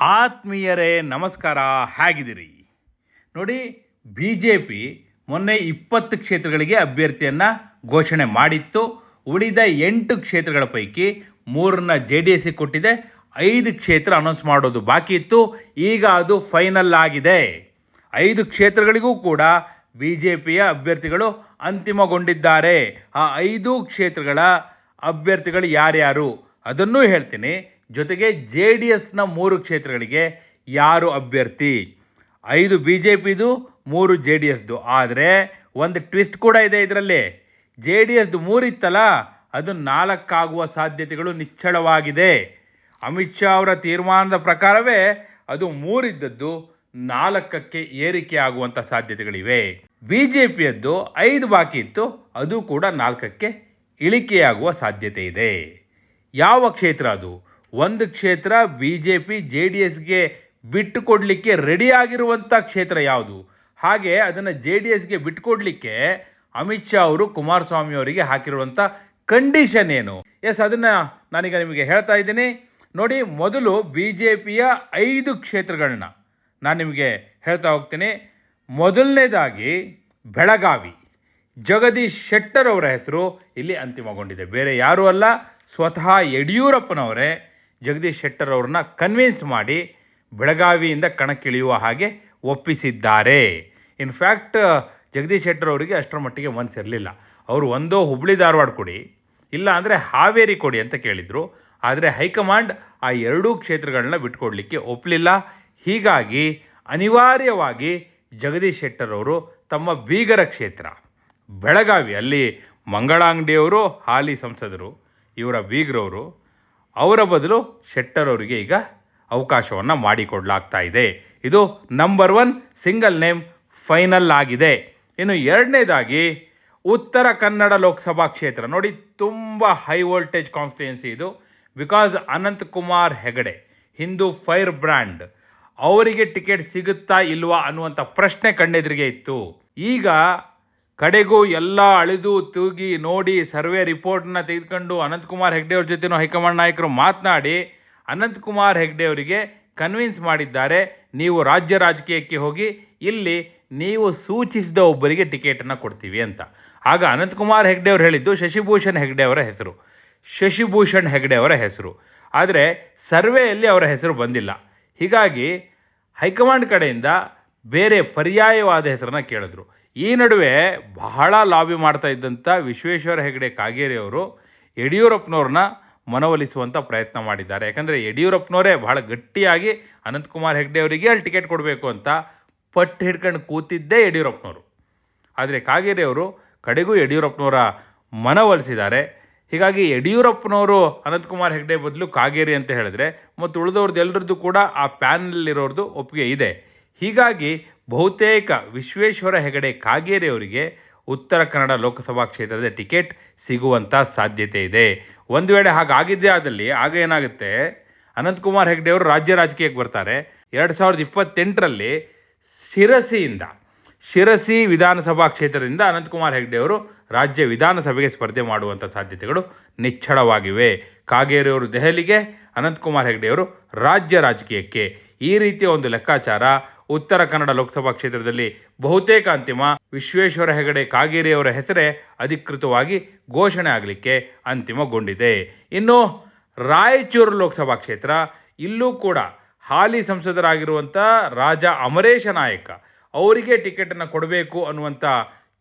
ಆತ್ಮೀಯರೇ, ನಮಸ್ಕಾರ, ಹೇಗಿದ್ದೀರಿ? ನೋಡಿ ಬಿ ಜೆ ಪಿ ಮೊನ್ನೆ ಇಪ್ಪತ್ತು ಕ್ಷೇತ್ರಗಳಿಗೆ ಅಭ್ಯರ್ಥಿಯನ್ನು ಘೋಷಣೆ ಮಾಡಿತ್ತು. ಉಳಿದ ಎಂಟು ಕ್ಷೇತ್ರಗಳ ಪೈಕಿ ಮೂರನ್ನ ಜೆ ಡಿ ಎಸ್ಗೆ ಕೊಟ್ಟಿದೆ. ಐದು ಕ್ಷೇತ್ರ ಅನೌನ್ಸ್ ಮಾಡೋದು ಬಾಕಿ ಇತ್ತು. ಈಗ ಅದು ಫೈನಲ್ ಆಗಿದೆ. ಐದು ಕ್ಷೇತ್ರಗಳಿಗೂ ಕೂಡ ಬಿ ಜೆ ಪಿಯ ಅಭ್ಯರ್ಥಿಗಳು ಅಂತಿಮಗೊಂಡಿದ್ದಾರೆ. ಆ ಐದು ಕ್ಷೇತ್ರಗಳ ಅಭ್ಯರ್ಥಿಗಳು ಯಾರ್ಯಾರು? ಅದನ್ನೂ ಹೇಳ್ತೀನಿ. ಜೊತೆಗೆ ಜೆ ಡಿ ಎಸ್ನ ಮೂರು ಕ್ಷೇತ್ರಗಳಿಗೆ ಯಾರು ಅಭ್ಯರ್ಥಿ? ಐದು ಬಿ ಜೆ ಪಿದು ಮೂರು ಜೆ ಡಿ ಎಸ್ದು ಆದರೆ ಒಂದು ಟ್ವಿಸ್ಟ್ ಕೂಡ ಇದೆ ಇದರಲ್ಲಿ. ಜೆ ಡಿ ಎಸ್ದು ಮೂರಿತ್ತಲ್ಲ, ಅದು ನಾಲ್ಕಾಗುವ ಸಾಧ್ಯತೆಗಳು ನಿಚ್ಚಳವಾಗಿದೆ. ಅಮಿತ್ ಶಾ ಅವರ ತೀರ್ಮಾನದ ಪ್ರಕಾರವೇ ಅದು ಮೂರಿದ್ದದ್ದು ನಾಲ್ಕಕ್ಕೆ ಏರಿಕೆ ಆಗುವಂಥ ಸಾಧ್ಯತೆಗಳಿವೆ. ಬಿ ಜೆ ಪಿಯದ್ದು ಐದು ಬಾಕಿ ಇತ್ತು, ಅದು ಕೂಡ ನಾಲ್ಕಕ್ಕೆ ಇಳಿಕೆಯಾಗುವ ಸಾಧ್ಯತೆ ಇದೆ. ಯಾವ ಕ್ಷೇತ್ರ ಅದು? ಒಂದು ಕ್ಷೇತ್ರ B J P J D ಎಸ್ಗೆ ಬಿಟ್ಟು ಕೊಡಲಿಕ್ಕೆ ರೆಡಿ ಆಗಿರುವಂಥ ಕ್ಷೇತ್ರ ಯಾವುದು? ಹಾಗೆ ಅದನ್ನು ಜೆ ಡಿ ಎಸ್ಗೆ ಬಿಟ್ಟುಕೊಡ್ಲಿಕ್ಕೆ ಅಮಿತ್ ಶಾ ಅವರು, ಕುಮಾರಸ್ವಾಮಿ ಅವರಿಗೆ ಹಾಕಿರುವಂಥ ಕಂಡೀಷನ್ ಏನು? ಎಸ್ ಅದನ್ನು ನಾನೀಗ ನಿಮಗೆ ಹೇಳ್ತಾ ಇದ್ದೀನಿ. ನೋಡಿ, ಮೊದಲು ಬಿ ಜೆ ಪಿಯ ಐದು ಕ್ಷೇತ್ರಗಳನ್ನ ನಾನು ನಿಮಗೆ ಹೇಳ್ತಾ ಹೋಗ್ತೀನಿ. ಮೊದಲನೇದಾಗಿ ಬೆಳಗಾವಿ. ಜಗದೀಶ್ ಶೆಟ್ಟರ್ ಅವರ ಹೆಸರು ಇಲ್ಲಿ ಅಂತಿಮಗೊಂಡಿದೆ. ಬೇರೆ ಯಾರೂ ಅಲ್ಲ, ಸ್ವತಃ ಯಡಿಯೂರಪ್ಪನವರೇ ಜಗದೀಶ್ ಶೆಟ್ಟರ್ ಅವ್ರನ್ನ ಕನ್ವಿನ್ಸ್ ಮಾಡಿ ಬೆಳಗಾವಿಯಿಂದ ಕಣಕ್ಕಿಳಿಯುವ ಹಾಗೆ ಒಪ್ಪಿಸಿದ್ದಾರೆ. ಇನ್ಫ್ಯಾಕ್ಟ್ ಜಗದೀಶ್ ಶೆಟ್ಟರ್ ಅವರಿಗೆ ಅಷ್ಟರ ಮಟ್ಟಿಗೆ ಮನಸ್ಸಿರಲಿಲ್ಲ ಅವರು ಒಂದೋ ಹುಬ್ಳಿ ಧಾರವಾಡ ಕೊಡಿ, ಇಲ್ಲ ಅಂದರೆ ಹಾವೇರಿ ಕೊಡಿ ಅಂತ ಕೇಳಿದರು. ಆದರೆ ಹೈಕಮಾಂಡ್ ಆ ಎರಡೂ ಕ್ಷೇತ್ರಗಳನ್ನ ಬಿಟ್ಕೊಡ್ಲಿಕ್ಕೆ ಒಪ್ಪಲಿಲ್ಲ ಹೀಗಾಗಿ ಅನಿವಾರ್ಯವಾಗಿ ಜಗದೀಶ್ ಶೆಟ್ಟರ್ ಅವರು ತಮ್ಮ ಬೀಗರ ಕ್ಷೇತ್ರ, ಬೆಳಗಾವಿ, ಅಲ್ಲಿ ಮಂಗಳಾಂಗಡಿಯವರು, ಹಾಲಿ ಸಂಸದರು, ಇವರ ಬೀಗ್ರವರು ಅವರ ಬದಲು ಶೆಟ್ಟರ್ ಅವರಿಗೆ ಈಗ ಅವಕಾಶವನ್ನು ಮಾಡಿಕೊಡ್ಲಾಗ್ತಾ ಇದೆ. ಇದು number one single name final ಆಗಿದೆ. ಇನ್ನು ಎರಡನೇದಾಗಿ ಉತ್ತರ ಕನ್ನಡ ಲೋಕಸಭಾ ಕ್ಷೇತ್ರ. ನೋಡಿ, ತುಂಬ ಹೈ ವೋಲ್ಟೇಜ್ ಕಾನ್ಸ್ಟಿಟ್ಯೂನ್ಸಿ ಇದು. Because Anant Kumar Hegde, Hindu fire brand ಅವರಿಗೆ ಟಿಕೆಟ್ ಸಿಗುತ್ತಾ ಇಲ್ವಾ ಅನ್ನುವಂಥ ಪ್ರಶ್ನೆ ಕಣ್ಣೆದುರಿಗೆ ಇತ್ತು. ಈಗ ಕಡೆಗೂ ಎಲ್ಲ ಅಳಿದು ತೂಗಿ ನೋಡಿ ಸರ್ವೆ ರಿಪೋರ್ಟ್ನ ತೆಗೆದುಕೊಂಡು ಅನಂತಕುಮಾರ್ ಹೆಗ್ಡೆ ಅವ್ರ ಜೊತೆನೂ ಹೈಕಮಾಂಡ್ ನಾಯಕರು ಮಾತನಾಡಿ ಅನಂತಕುಮಾರ್ ಹೆಗ್ಡೆ ಅವರಿಗೆ ಕನ್ವಿನ್ಸ್ ಮಾಡಿದ್ದಾರೆ, ನೀವು ರಾಜ್ಯ ರಾಜಕೀಯಕ್ಕೆ ಹೋಗಿ ಇಲ್ಲಿ ನೀವು ಸೂಚಿಸಿದ ಒಬ್ಬರಿಗೆ ಟಿಕೆಟನ್ನು ಕೊಡ್ತೀವಿ ಅಂತ. ಆಗ ಅನಂತಕುಮಾರ್ ಹೆಗ್ಡೆ ಅವರು ಹೇಳಿದ್ದು ಶಶಿಭೂಷಣ್ ಹೆಗ್ಡೆ ಅವರ ಹೆಸರು. ಶಶಿಭೂಷಣ್ ಹೆಗ್ಡೆ ಅವರ ಹೆಸರು. ಆದರೆ ಸರ್ವೆಯಲ್ಲಿ ಅವರ ಹೆಸರು ಬಂದಿಲ್ಲ. ಹೀಗಾಗಿ ಹೈಕಮಾಂಡ್ ಕಡೆಯಿಂದ ಬೇರೆ ಪರ್ಯಾಯವಾದ ಹೆಸರನ್ನು ಕೇಳಿದ್ರು. ಈ ನಡುವೆ ಬಹಳ ಲಾಬಿ ಮಾಡ್ತಾ ಇದ್ದಂಥ ವಿಶ್ವೇಶ್ವರ ಹೆಗಡೆ ಕಾಗೇರಿ ಅವರು ಯಡಿಯೂರಪ್ಪನವ್ರನ್ನ ಮನವೊಲಿಸುವಂಥ ಪ್ರಯತ್ನ ಮಾಡಿದ್ದಾರೆ. ಯಾಕಂದರೆ ಯಡಿಯೂರಪ್ಪನವರೇ ಬಹಳ ಗಟ್ಟಿಯಾಗಿ ಅನಂತಕುಮಾರ್ ಹೆಗ್ಡೆ ಅವರಿಗೆ ಅಲ್ಲಿ ಟಿಕೆಟ್ ಕೊಡಬೇಕು ಅಂತ ಪಟ್ಟು ಹಿಡ್ಕೊಂಡು ಕೂತಿದ್ದೇ ಯಡಿಯೂರಪ್ಪನವರು. ಆದರೆ ಕಾಗೇರಿ ಅವರು ಕಡೆಗೂ ಯಡಿಯೂರಪ್ಪನವರ ಮನವೊಲಿಸಿದ್ದಾರೆ. ಹೀಗಾಗಿ ಯಡಿಯೂರಪ್ಪನವರು ಅನಂತಕುಮಾರ್ ಹೆಗ್ಡೆ ಬದಲು ಕಾಗೇರಿ ಅಂತ ಹೇಳಿದ್ರೆ ಮತ್ತು ಉಳಿದವ್ರದ್ದು ಎಲ್ಲರದ್ದು ಕೂಡ ಆ ಪ್ಯಾನಲ್ಲಿರೋರ್ದು ಒಪ್ಪಿಗೆ ಇದೆ. ಹೀಗಾಗಿ ಬಹುತೇಕ ವಿಶ್ವೇಶ್ವರ ಹೆಗಡೆ ಕಾಗೇರಿ ಅವರಿಗೆ ಉತ್ತರ ಕನ್ನಡ ಲೋಕಸಭಾ ಕ್ಷೇತ್ರದ ಟಿಕೆಟ್ ಸಿಗುವಂಥ ಸಾಧ್ಯತೆ ಇದೆ. ಒಂದು ವೇಳೆ ಹಾಗಾಗಿದ್ದೇ ಆದಲ್ಲಿ ಆಗ ಏನಾಗುತ್ತೆ? ಅನಂತಕುಮಾರ್ ಹೆಗ್ಡೆ ಅವರು ರಾಜ್ಯ ರಾಜಕೀಯಕ್ಕೆ ಬರ್ತಾರೆ. ಎರಡು ಸಾವಿರದ ಇಪ್ಪತ್ತೆಂಟರಲ್ಲಿ ಶಿರಸಿಯಿಂದ, ಶಿರಸಿ ವಿಧಾನಸಭಾ ಕ್ಷೇತ್ರದಿಂದ ಅನಂತಕುಮಾರ್ ಹೆಗ್ಡೆ ಅವರು ರಾಜ್ಯ ವಿಧಾನಸಭೆಗೆ ಸ್ಪರ್ಧೆ ಮಾಡುವಂಥ ಸಾಧ್ಯತೆಗಳು ನಿಚ್ಚಳವಾಗಿವೆ. ಕಾಗೇರಿ ಅವರು ದೆಹಲಿಗೆ, ಅನಂತಕುಮಾರ್ ಹೆಗ್ಡೆಯವರು ರಾಜ್ಯ ರಾಜಕೀಯಕ್ಕೆ. ಈ ರೀತಿಯ ಒಂದು ಲೆಕ್ಕಾಚಾರ ಉತ್ತರ ಕನ್ನಡ ಲೋಕಸಭಾ ಕ್ಷೇತ್ರದಲ್ಲಿ ಬಹುತೇಕ ಅಂತಿಮ. ವಿಶ್ವೇಶ್ವರ ಹೆಗಡೆ ಕಾಗೇರಿ ಅವರ ಹೆಸರೇ ಅಧಿಕೃತವಾಗಿ ಘೋಷಣೆ ಆಗಲಿಕ್ಕೆ ಅಂತಿಮಗೊಂಡಿದೆ. ಇನ್ನು ರಾಯಚೂರು ಲೋಕಸಭಾ ಕ್ಷೇತ್ರ, ಇಲ್ಲೂ ಕೂಡ ಹಾಲಿ ಸಂಸದರಾಗಿರುವಂಥ ರಾಜ ಅಮರೇಶ ನಾಯಕ ಅವರಿಗೆ ಟಿಕೆಟನ್ನು ಕೊಡಬೇಕು ಅನ್ನುವಂಥ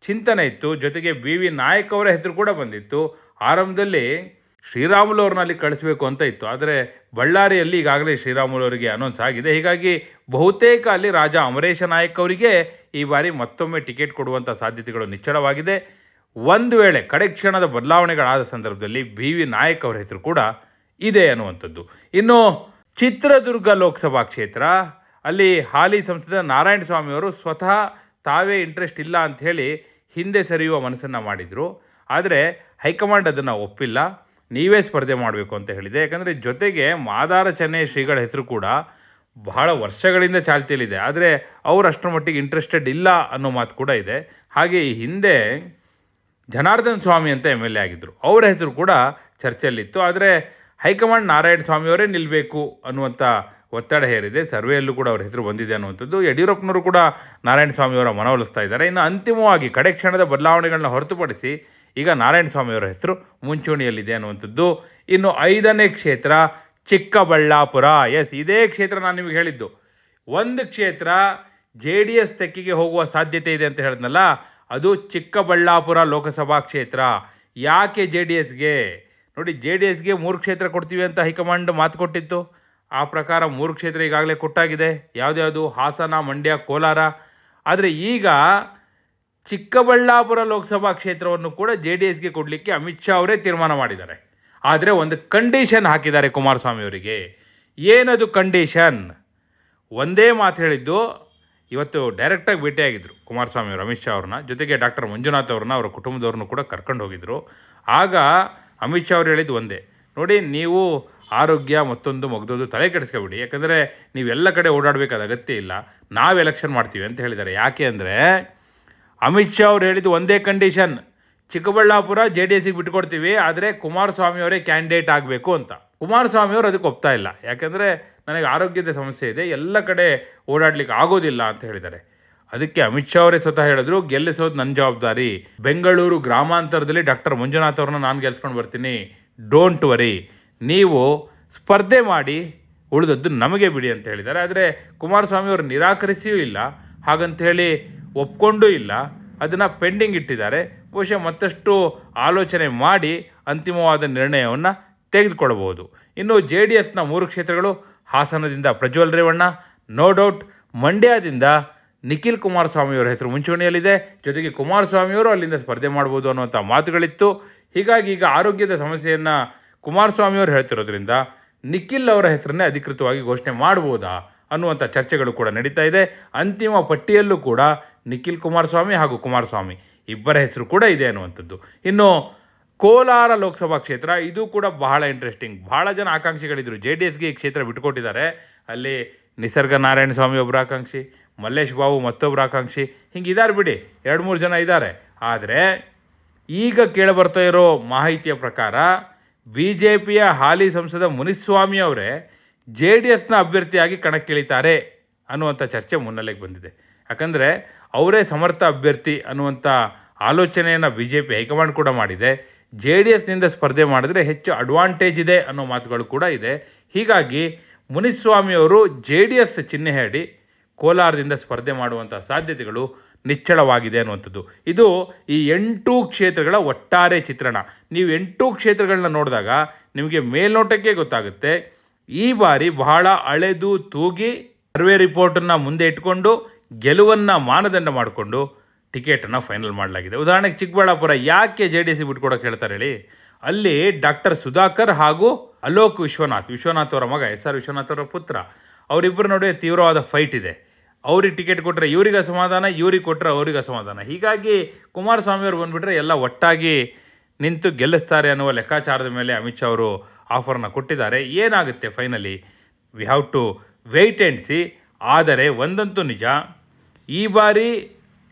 ಚಿಂತನೆ ಇತ್ತು. ಜೊತೆಗೆ ಬಿ ವಿ ನಾಯಕ್ ಅವರ ಹೆಸರು ಕೂಡ ಬಂದಿತ್ತು. ಆರಂಭದಲ್ಲಿ ಶ್ರೀರಾಮುಲು ಅವ್ರನ್ನ ಅಲ್ಲಿ ಕಳಿಸ್ಬೇಕು ಅಂತ ಇತ್ತು. ಆದರೆ ಬಳ್ಳಾರಿಯಲ್ಲಿ ಈಗಾಗಲೇ ಶ್ರೀರಾಮುಲು ಅವರಿಗೆ ಅನೌನ್ಸ್ ಆಗಿದೆ. ಹೀಗಾಗಿ ಬಹುತೇಕ ಅಲ್ಲಿ ರಾಜ ಅಮರೇಶ ನಾಯಕ್ ಅವರಿಗೆ ಈ ಬಾರಿ ಮತ್ತೊಮ್ಮೆ ಟಿಕೆಟ್ ಕೊಡುವಂಥ ಸಾಧ್ಯತೆಗಳು ನಿಚ್ಚಳವಾಗಿದೆ. ಒಂದು ವೇಳೆ ಕಡೆ ಕ್ಷಣದ ಬದಲಾವಣೆಗಳಾದ ಸಂದರ್ಭದಲ್ಲಿ ಬಿ ವಿ ನಾಯಕ್ ಅವರ ಹೆಸರು ಕೂಡ ಇದೆ ಅನ್ನುವಂಥದ್ದು. ಇನ್ನು ಚಿತ್ರದುರ್ಗ ಲೋಕಸಭಾ ಕ್ಷೇತ್ರ, ಅಲ್ಲಿ ಹಾಲಿ ಸಂಸದ ನಾರಾಯಣ ಸ್ವಾಮಿ ಅವರು ಸ್ವತಃ ತಾವೇ ಇಂಟ್ರೆಸ್ಟ್ ಇಲ್ಲ ಅಂತ ಹೇಳಿ ಹಿಂದೆ ಸರಿಯುವ ಮನಸ್ಸನ್ನು ಮಾಡಿದರು. ಆದರೆ ಹೈಕಮಾಂಡ್ ಅದನ್ನು ಒಪ್ಪಿಲ್ಲ. ನೀವೇ ಸ್ಪರ್ಧೆ ಮಾಡಬೇಕು ಅಂತ ಹೇಳಿದೆ. ಯಾಕಂದರೆ ಜೊತೆಗೆ ಮಾದಾರ ಚೆನ್ನೈ ಶ್ರೀಗಳ ಹೆಸರು ಕೂಡ ಬಹಳ ವರ್ಷಗಳಿಂದ ಚಾಲ್ತಿಯಲ್ಲಿದೆ. ಆದರೆ ಅವರು ಅಷ್ಟರ ಮಟ್ಟಿಗೆ ಇಂಟ್ರೆಸ್ಟೆಡ್ ಇಲ್ಲ ಅನ್ನೋ ಮಾತು ಕೂಡ ಇದೆ. ಹಾಗೆ ಈ ಹಿಂದೆ ಜನಾರ್ದನ್ ಸ್ವಾಮಿ ಅಂತ ಎಂ ಎಲ್ ಎ ಆಗಿದ್ದರು ಅವರ ಹೆಸರು ಕೂಡ ಚರ್ಚೆಯಲ್ಲಿತ್ತು. ಆದರೆ ಹೈಕಮಾಂಡ್ ನಾರಾಯಣ ಸ್ವಾಮಿಯವರೇ ನಿಲ್ಲಬೇಕು ಅನ್ನುವಂಥ ಒತ್ತಡ ಹೇರಿದೆ. ಸರ್ವೆಯಲ್ಲೂ ಕೂಡ ಅವ್ರ ಹೆಸರು ಬಂದಿದೆ ಅನ್ನುವಂಥದ್ದು. ಯಡಿಯೂರಪ್ಪನವರು ಕೂಡ ನಾರಾಯಣ ಸ್ವಾಮಿಯವರ ಮನವೊಲಿಸ್ತಾ ಇದ್ದಾರೆ. ಇನ್ನು ಅಂತಿಮವಾಗಿ ಕಡೆ ಕ್ಷಣದ ಬದಲಾವಣೆಗಳನ್ನ ಹೊರತುಪಡಿಸಿ ಈಗ ನಾರಾಯಣ ಸ್ವಾಮಿಯವರ ಹೆಸರು ಮುಂಚೂಣಿಯಲ್ಲಿದೆ ಅನ್ನುವಂಥದ್ದು. ಇನ್ನು ಐದನೇ ಕ್ಷೇತ್ರ ಚಿಕ್ಕಬಳ್ಳಾಪುರ. ಎಸ್ ಇದೇ ಕ್ಷೇತ್ರ ನಾನು ನಿಮಗೆ ಹೇಳಿದ್ದು. ಒಂದು ಕ್ಷೇತ್ರ ಜೆ ಡಿ ಎಸ್ ತೆಕ್ಕಿಗೆ ಹೋಗುವ ಸಾಧ್ಯತೆ ಇದೆ ಅಂತ ಹೇಳಿದ್ನಲ್ಲ, ಅದು ಚಿಕ್ಕಬಳ್ಳಾಪುರ ಲೋಕಸಭಾ ಕ್ಷೇತ್ರ. ಯಾಕೆ ಜೆ ಡಿ ಎಸ್ಗೆ? ನೋಡಿ, ಜೆ ಡಿ ಎಸ್ಗೆ ಮೂರು ಕ್ಷೇತ್ರ ಕೊಡ್ತೀವಿ ಅಂತ ಹೈಕಮಾಂಡ್ ಮಾತು ಕೊಟ್ಟಿತ್ತು. ಆ ಪ್ರಕಾರ ಮೂರು ಕ್ಷೇತ್ರ ಈಗಾಗಲೇ ಕೊಟ್ಟಾಗಿದೆ. ಯಾವುದ್ಯಾವುದು? ಹಾಸನ, ಮಂಡ್ಯ, ಕೋಲಾರ. ಆದರೆ ಈಗ ಚಿಕ್ಕಬಳ್ಳಾಪುರ ಲೋಕಸಭಾ ಕ್ಷೇತ್ರವನ್ನು ಕೂಡ ಜೆ ಡಿ ಎಸ್ಗೆ ಕೊಡಲಿಕ್ಕೆ ಅಮಿತ್ ಶಾ ಅವರೇ ತೀರ್ಮಾನ ಮಾಡಿದ್ದಾರೆ. ಆದರೆ ಒಂದು ಕಂಡೀಷನ್ ಹಾಕಿದ್ದಾರೆ ಕುಮಾರಸ್ವಾಮಿ ಅವರಿಗೆ. ಏನದು ಕಂಡೀಷನ್ ಒಂದೇ ಮಾತು ಹೇಳಿದ್ದು, ಇವತ್ತು ಡೈರೆಕ್ಟಾಗಿ ಭೇಟಿಯಾಗಿದ್ದರು ಕುಮಾರಸ್ವಾಮಿ ಅವರು, ಅಮಿತ್ ಶಾ ಅವ್ರನ್ನ. ಜೊತೆಗೆ ಡಾಕ್ಟರ್ ಮಂಜುನಾಥ್ ಅವ್ರನ್ನ ಅವರ ಕುಟುಂಬದವ್ರನ್ನೂ ಕೂಡ ಕರ್ಕೊಂಡು ಹೋಗಿದ್ರು. ಆಗ ಅಮಿತ್ ಶಾ ಅವರು ಹೇಳಿದ್ದು ಒಂದೇ. ನೋಡಿ, ನೀವು ಆರೋಗ್ಯ ಮತ್ತೊಂದು ಮಗದೊಂದು ತಲೆ ಕೆಡಿಸ್ಕೊಬಿಡಿ. ಯಾಕಂದರೆ ನೀವೆಲ್ಲ ಕಡೆ ಓಡಾಡಬೇಕಾದ ಅಗತ್ಯ ಇಲ್ಲ. ನಾವು ಎಲೆಕ್ಷನ್ ಮಾಡ್ತೀವಿ ಅಂತ ಹೇಳಿದ್ದಾರೆ. ಯಾಕೆ ಅಂದರೆ ಅಮಿತ್ ಶಾ ಅವ್ರು ಹೇಳಿದ್ದು ಒಂದೇ ಕಂಡೀಷನ್ ಚಿಕ್ಕಬಳ್ಳಾಪುರ ಜೆ ಡಿ ಎಸ್ಗೆ ಬಿಟ್ಕೊಡ್ತೀವಿ, ಆದರೆ ಕುಮಾರಸ್ವಾಮಿ ಅವರೇ ಕ್ಯಾಂಡಿಡೇಟ್ ಆಗಬೇಕು ಅಂತ. ಕುಮಾರಸ್ವಾಮಿ ಅವರು ಅದಕ್ಕೆ ಒಪ್ತಾ ಇಲ್ಲ. ಯಾಕೆಂದರೆ ನನಗೆ ಆರೋಗ್ಯದ ಸಮಸ್ಯೆ ಇದೆ, ಎಲ್ಲ ಕಡೆ ಓಡಾಡ್ಲಿಕ್ಕೆ ಆಗೋದಿಲ್ಲ ಅಂತ ಹೇಳಿದ್ದಾರೆ. ಅದಕ್ಕೆ ಅಮಿತ್ ಶಾ ಅವರೇ ಸ್ವತಃ ಹೇಳಿದ್ರು, ಗೆಲ್ಲಿಸೋದು ನನ್ನ ಜವಾಬ್ದಾರಿ. ಬೆಂಗಳೂರು ಗ್ರಾಮಾಂತರದಲ್ಲಿ ಡಾಕ್ಟರ್ ಮಂಜುನಾಥ್ ಅವ್ರನ್ನ ನಾನು ಗೆಲ್ಸ್ಕೊಂಡು ಬರ್ತೀನಿ. ಡೋಂಟ್ ವರಿ ನೀವು ಸ್ಪರ್ಧೆ ಮಾಡಿ ಉಳಿದದ್ದು ನಮಗೆ ಬಿಡಿ ಅಂತ ಹೇಳಿದ್ದಾರೆ. ಆದರೆ ಕುಮಾರಸ್ವಾಮಿ ಅವರು ನಿರಾಕರಿಸಿಯೂ ಇಲ್ಲ. ಹಾಗಂತ ಹೇಳಿ ಒಪ್ಕೊಂಡೂ ಇಲ್ಲ. ಅದನ್ನು ಪೆಂಡಿಂಗ್ ಇಟ್ಟಿದ್ದಾರೆ. ಬಹುಶಃ ಮತ್ತಷ್ಟು ಆಲೋಚನೆ ಮಾಡಿ ಅಂತಿಮವಾದ ನಿರ್ಣಯವನ್ನು ತೆಗೆದುಕೊಳ್ಳಬಹುದು ಇನ್ನು ಜೆ ಡಿ ಎಸ್ನ ಮೂರು ಕ್ಷೇತ್ರಗಳು ಹಾಸನದಿಂದ ಪ್ರಜ್ವಲ್ ರೇವಣ್ಣ, ನೋ ಡೌಟ್, ಮಂಡ್ಯದಿಂದ ನಿಖಿಲ್ ಕುಮಾರಸ್ವಾಮಿಯವರ ಹೆಸರು ಮುಂಚೂಣಿಯಲ್ಲಿದೆ. ಜೊತೆಗೆ ಕುಮಾರಸ್ವಾಮಿಯವರು ಅಲ್ಲಿಂದ ಸ್ಪರ್ಧೆ ಮಾಡ್ಬೋದು ಅನ್ನುವಂಥ ಮಾತುಗಳಿತ್ತು. ಹೀಗಾಗಿ ಈಗ ಆರೋಗ್ಯದ ಸಮಸ್ಯೆಯನ್ನು ಕುಮಾರಸ್ವಾಮಿಯವರು ಹೇಳ್ತಿರೋದ್ರಿಂದ ನಿಖಿಲ್ ಅವರ ಹೆಸರನ್ನೇ ಅಧಿಕೃತವಾಗಿ ಘೋಷಣೆ ಮಾಡ್ಬೋದಾ ಅನ್ನುವಂಥ ಚರ್ಚೆಗಳು ಕೂಡ ನಡೀತಾ ಇದೆ. ಅಂತಿಮ ಪಟ್ಟಿಯಲ್ಲೂ ಕೂಡ ನಿಖಿಲ್ ಕುಮಾರಸ್ವಾಮಿ ಹಾಗೂ ಕುಮಾರಸ್ವಾಮಿ ಇಬ್ಬರ ಹೆಸರು ಕೂಡ ಇದೆ ಅನ್ನುವಂಥದ್ದು. ಇನ್ನು ಕೋಲಾರ ಲೋಕಸಭಾ ಕ್ಷೇತ್ರ, ಇದು ಕೂಡ ಬಹಳ ಇಂಟ್ರೆಸ್ಟಿಂಗ್ ಬಹಳ ಜನ ಆಕಾಂಕ್ಷಿಗಳಿದ್ರು. ಜೆ ಡಿ ಎಸ್ಗೆ ಈ ಕ್ಷೇತ್ರ ಬಿಟ್ಟುಕೊಟ್ಟಿದ್ದಾರೆ. ಅಲ್ಲಿ ನಿಸರ್ಗ ನಾರಾಯಣ ಸ್ವಾಮಿ ಒಬ್ಬರ ಆಕಾಂಕ್ಷಿ, ಮಲ್ಲೇಶ್ ಬಾಬು ಮತ್ತೊಬ್ಬರ ಆಕಾಂಕ್ಷಿ, ಹಿಂಗೆ ಇದ್ದಾರೆ ಬಿಡಿ. ಎರಡು ಮೂರು ಜನ ಇದ್ದಾರೆ. ಆದರೆ ಈಗ ಕೇಳಿಬರ್ತಾ ಇರೋ ಮಾಹಿತಿಯ ಪ್ರಕಾರ ಬಿ ಜೆ ಪಿಯ ಹಾಲಿ ಸಂಸದ ಮುನಿಸ್ವಾಮಿ ಅವರೇ ಜೆ ಡಿ ಎಸ್ನ ಅಭ್ಯರ್ಥಿಯಾಗಿ ಕಣಕ್ಕಿಳಿತಾರೆ ಅನ್ನುವಂಥ ಚರ್ಚೆ ಮುನ್ನೆಲೆಗೆ ಬಂದಿದೆ. ಯಾಕಂದರೆ ಅವರೇ ಸಮರ್ಥ ಅಭ್ಯರ್ಥಿ ಅನ್ನುವಂಥ ಆಲೋಚನೆಯನ್ನು ಬಿ ಜೆ ಪಿ ಹೈಕಮಾಂಡ್ ಕೂಡ ಮಾಡಿದೆ. ಜೆ ಡಿ ಎಸ್ನಿಂದ ಸ್ಪರ್ಧೆ ಮಾಡಿದರೆ ಹೆಚ್ಚು ಅಡ್ವಾಂಟೇಜ್ ಇದೆ ಅನ್ನೋ ಮಾತುಗಳು ಕೂಡ ಇದೆ. ಹೀಗಾಗಿ ಮುನಿಸ್ವಾಮಿ ಅವರು ಜೆ ಡಿ ಎಸ್ ಚಿಹ್ನೆ ಹೇಳಿ ಕೋಲಾರದಿಂದ ಸ್ಪರ್ಧೆ ಮಾಡುವಂಥ ಸಾಧ್ಯತೆಗಳು ನಿಚ್ಚಳವಾಗಿದೆ ಅನ್ನುವಂಥದ್ದು. ಇದು ಈ ಎಂಟು ಕ್ಷೇತ್ರಗಳ ಒಟ್ಟಾರೆ ಚಿತ್ರಣ. ನೀವು ಎಂಟು ಕ್ಷೇತ್ರಗಳನ್ನ ನೋಡಿದಾಗ ನಿಮಗೆ ಮೇಲ್ನೋಟಕ್ಕೆ ಗೊತ್ತಾಗುತ್ತೆ. ಈ ಬಾರಿ ಬಹಳ ಅಳೆದು ತೂಗಿ ಸರ್ವೆ ರಿಪೋರ್ಟನ್ನು ಮುಂದೆ ಇಟ್ಕೊಂಡು ಗೆಲುವನ್ನು ಮಾನದಂಡ ಮಾಡಿಕೊಂಡು ಟಿಕೆಟನ್ನು ಫೈನಲ್ ಮಾಡಲಾಗಿದೆ. ಉದಾಹರಣೆಗೆ ಚಿಕ್ಕಬಳ್ಳಾಪುರ ಯಾಕೆ ಜೆ ಡಿ ಸಿ ಬಿಟ್ಕೊಡೋಕೆ ಹೇಳ್ತಾರೆ ಹೇಳಿ. ಅಲ್ಲಿ ಡಾಕ್ಟರ್ ಸುಧಾಕರ್ ಹಾಗೂ ಅಲೋಕ್ ವಿಶ್ವನಾಥ್ ವಿಶ್ವನಾಥ್ ಅವರ ಮಗ, ಎಸ್ ಆರ್ ವಿಶ್ವನಾಥ್ ಅವರ ಪುತ್ರ, ಅವರಿಬ್ಬರ ನಡುವೆ ತೀವ್ರವಾದ ಫೈಟ್ ಇದೆ. ಅವ್ರಿಗೆ ಟಿಕೆಟ್ ಕೊಟ್ಟರೆ ಇವ್ರಿಗೆ ಅಸಮಾಧಾನ, ಇವ್ರಿಗೆ ಕೊಟ್ಟರೆ ಅವ್ರಿಗೆ ಅಸಮಾಧಾನ. ಹೀಗಾಗಿ ಕುಮಾರಸ್ವಾಮಿ ಅವರು ಬಂದುಬಿಟ್ರೆ ಎಲ್ಲ ಒಟ್ಟಾಗಿ ನಿಂತು ಗೆಲ್ಲಿಸ್ತಾರೆ ಅನ್ನುವ ಲೆಕ್ಕಾಚಾರದ ಮೇಲೆ ಅಮಿತ್ ಶಾ ಅವರು ಆಫರನ್ನು ಕೊಟ್ಟಿದ್ದಾರೆ. ಏನಾಗುತ್ತೆ finally we have to wait and see ಆದರೆ ಒಂದಂತೂ ನಿಜ ಈ ಬಾರಿ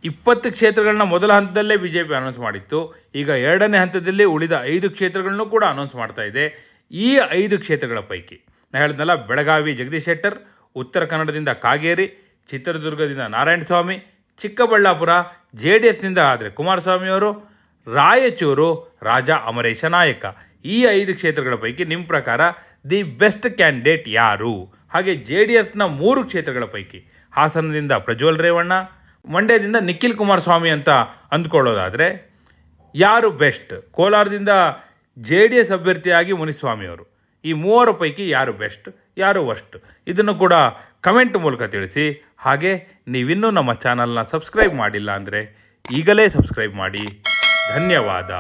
ಇಪ್ಪತ್ತು ಕ್ಷೇತ್ರಗಳನ್ನ ಮೊದಲ ಹಂತದಲ್ಲೇ ಬಿ ಜೆ ಪಿ ಅನೌನ್ಸ್ ಮಾಡಿತ್ತು. ಈಗ ಎರಡನೇ ಹಂತದಲ್ಲಿ ಉಳಿದ ಐದು ಕ್ಷೇತ್ರಗಳನ್ನು ಕೂಡ ಅನೌನ್ಸ್ ಮಾಡ್ತಾ ಇದೆ. ಈ ಐದು ಕ್ಷೇತ್ರಗಳ ಪೈಕಿ ನಾ ಹೇಳಿದ್ನಲ್ಲ, ಬೆಳಗಾವಿ ಜಗದೀಶ್ ಶೆಟ್ಟರ್, ಉತ್ತರ ಕನ್ನಡದಿಂದ ಕಾಗೇರಿ, ಚಿತ್ರದುರ್ಗದಿಂದ ನಾರಾಯಣಸ್ವಾಮಿ, ಚಿಕ್ಕಬಳ್ಳಾಪುರ, ಜೆ ಡಿ ಎಸ್ನಿಂದ ಆದರೆ ಕುಮಾರಸ್ವಾಮಿ ಅವರು, ರಾಯಚೂರು, ರಾಜ ಅಮರೇಶ ನಾಯಕ. ಈ ಐದು ಕ್ಷೇತ್ರಗಳ ಪೈಕಿ ನಿಮ್ಮ ಪ್ರಕಾರ ದಿ ಬೆಸ್ಟ್ ಕ್ಯಾಂಡಿಡೇಟ್ ಯಾರು? ಹಾಗೆ ಜೆ ಡಿ ಎಸ್ನ ಮೂರು ಕ್ಷೇತ್ರಗಳ ಪೈಕಿ ಹಾಸನದಿಂದ ಪ್ರಜ್ವಲ್ ರೇವಣ್ಣ, ಮಂಡ್ಯದಿಂದ ನಿಖಿಲ್ ಕುಮಾರಸ್ವಾಮಿ ಅಂತ ಅಂದ್ಕೊಳ್ಳೋದಾದರೆ ಯಾರು ಬೆಸ್ಟ್? ಕೋಲಾರದಿಂದ ಜೆ ಡಿ ಎಸ್ ಅಭ್ಯರ್ಥಿಯಾಗಿ ಮುನಿಸ್ವಾಮಿಯವರು ಈ ಮೂವರ ಪೈಕಿ ಯಾರು ಬೆಸ್ಟ್, ಯಾರು ವರ್ಸ್ಟ್? ಇದನ್ನು ಕೂಡ ಕಮೆಂಟ್ ಮೂಲಕ ತಿಳಿಸಿ. ಹಾಗೆ ನೀವಿನ್ನೂ ನಮ್ಮ ಚಾನಲ್ನ ಸಬ್ಸ್ಕ್ರೈಬ್ ಮಾಡಿಲ್ಲ ಅಂದರೆ ಈಗಲೇ ಸಬ್ಸ್ಕ್ರೈಬ್ ಮಾಡಿ. ಧನ್ಯವಾದ.